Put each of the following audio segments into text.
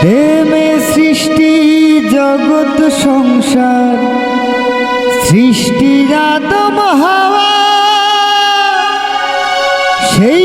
প্রেমে সৃষ্টি জগৎ সংসার। সৃষ্টির আদম হাওয়া সেই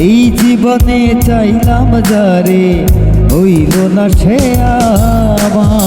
এই জীবনে চাইলাম যারে হইল না সে আমার।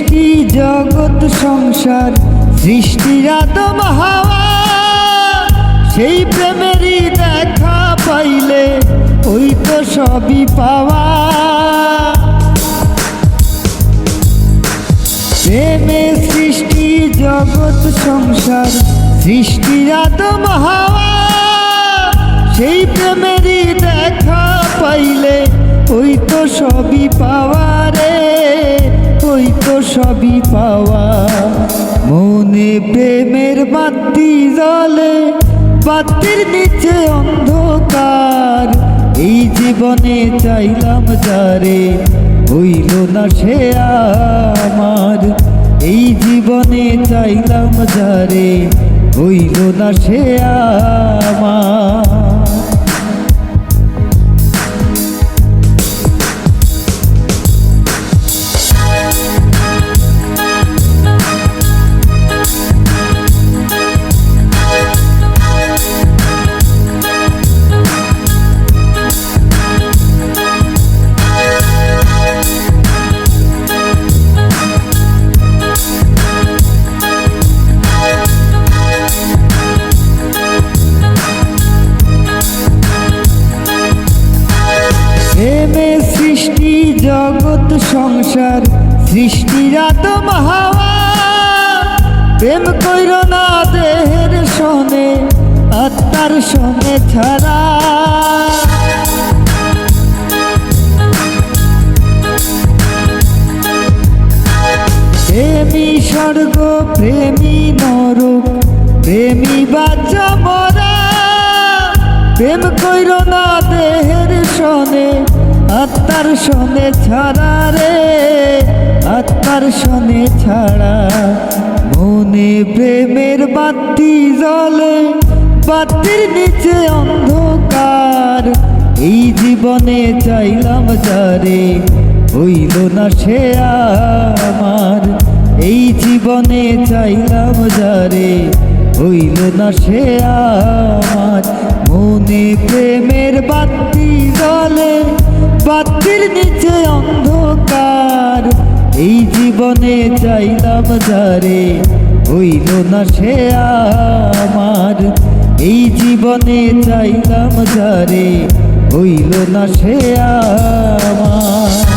সৃষ্টি, জগৎ, সংসার, সৃষ্টির আদম, হাওয়া। সেই প্রেমেরই দেখা পাইলে ওই তো সবই পাওয়া। প্রেমে সৃষ্টি, জগৎ, সংসার, সৃষ্টির আদম, হাওয়া। সেই প্রেমেরই দেখা পাইলে ওই তো সবই পাওয়া রে। বাতির নিচে অন্ধকার। এই জীবনে চাইলাম যারে, হইল না সে আমার। এই জীবনে চাইলাম যারে, হইল না সে আমার। জগৎ সংসার, সৃষ্টির আদম হাওয়া। প্রেম কইর না দেহের শোনে আত্মার শোনে ছাড়া। প্রেমী স্বর্গ, প্রেমী নরক, প্রেমী বাচ্চা মরা। প্রেম কইর না দেহের শোনে আত্মার শোনে ছাড়া রে, আত্মার শোনে ছাড়া। মনে প্রেমের বাতি জ্বলে, বাতির নিচে অন্ধকার। এই জীবনে চাইলাম যারে, হইল না সে আমার। এই জীবনে চাইলাম যারে, হইল না সে আমার। মনে প্রেমের বাতি জ্বলে বাতির নিচে অন্ধকার। এই জীবনে চাইলাম যারে, হইল না সে আমার। এই জীবনে চাইলাম যারে, হইল না সে আমার।